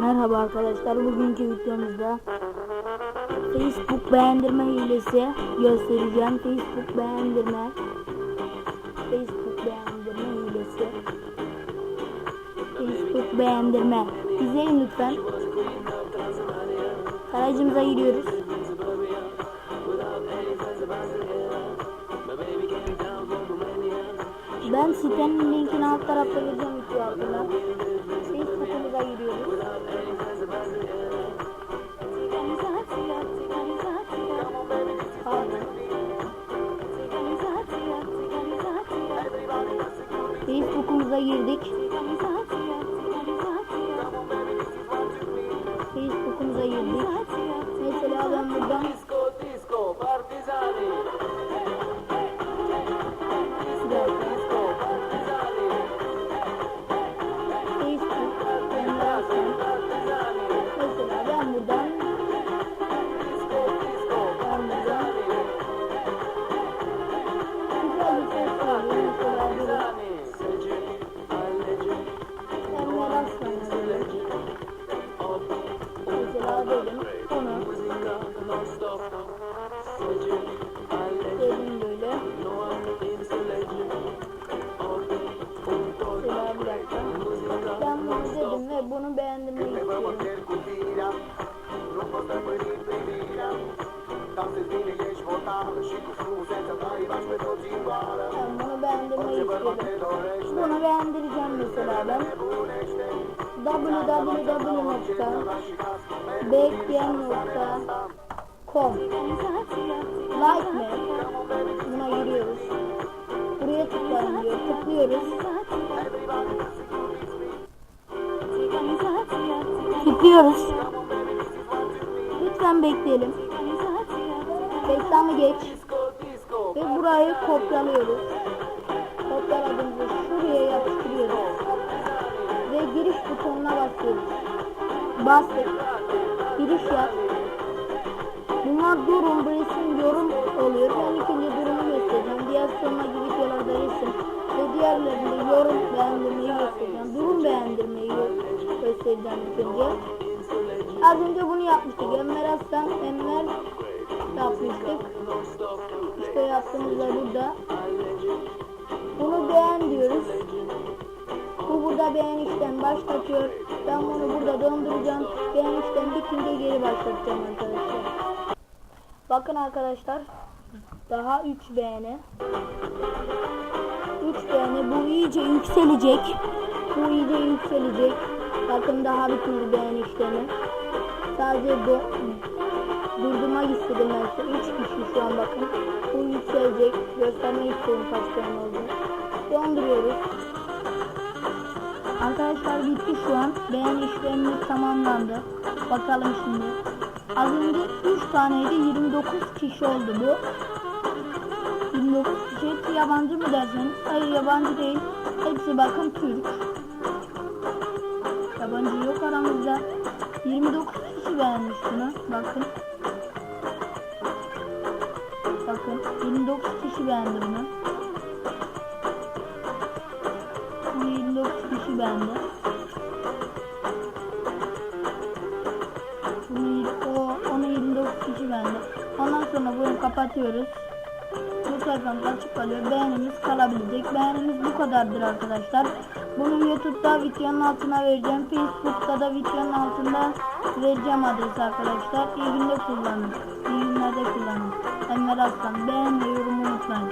Merhaba arkadaşlar. Bugünkü videomuzda Facebook beğendirme hilesi göstereceğim. Facebook beğendirme. Facebook beğendirme hilesi. Facebook beğendirme. İzleyin lütfen. Aracımıza giriyoruz. Ben sitenin linkini alt tarafta vereceğim video altına. Facebook'umuza giriyoruz. Facebook'umuza girdik. Ta îi bași pe toți în goală Ben bunu beğendirmeyi Orice bărbat istiyorum. te dorește Bunu beğendireceğim mesela ben. Www.bekleyen.com Like me. Buna giriyoruz. Buraya tıklayın. Tıklıyoruz. Tıklıyoruz. Lütfen bekleyelim. Reklamı geç. Ve burayı kopyalıyoruz. Kopyaladığımızı şuraya yapıştırıyoruz. Butonuna basıyoruz. Bastık. Giriş yap. Bunlar durum, resim, yorum oluyor. Ben ilk önce durumu göstereceğim. Diğer sonraki videolarda resim. Ve diğerlerinde yorum beğendirmeyi göstereceğim. Durum beğendirmeyi gö- göstereceğim ilk önce. Az önce bunu yapmıştık. Enver Aslan, Enver yapmıştık. İşte yaptığımızda burada. Bunu beğen diyoruz. Bu burada beğen işlem başlatıyor. Ben bunu burada donduracağım. Beğen işlem bitince geri başlatacağım arkadaşlar. Bakın arkadaşlar. Daha 3 beğeni. 3 beğeni. Bu iyice yükselecek. Bu iyice yükselecek. Bakın daha bitmedi beğen işlemi. Sadece bu durdurmak istedim ben size. 3 kişi şu an bakın. Bu yükselecek. Göstermek istiyorum kaç beğeni oldu. Donduruyoruz. Arkadaşlar bitti şu an. Beğen işlemimiz tamamlandı. Bakalım şimdi. Az önce 3 taneydi. 29 kişi oldu bu. 29 kişi. Hepsi yabancı mı derseniz? Hayır yabancı değil. Hepsi bakın Türk. Yabancı yok aramızda. 29 kişi beğenmiş bunu. Bakın. Bakın 29 kişi beğendi bunu. 29 kişi beğendi. Bunu, o, onu 29 kişi beğendi. Ondan sonra bunu kapatıyoruz. Bu sayfamız açık kalıyor. Beğenimiz kalabilecek. Beğenimiz bu kadardır arkadaşlar. Bunu YouTube'da videonun altına vereceğim. Facebook'ta da videonun altında vereceğim adresi arkadaşlar. İyi günler kullanın. İyi günlerde kullanın. Enver Aslan. Beğen ve yorum unutmayın.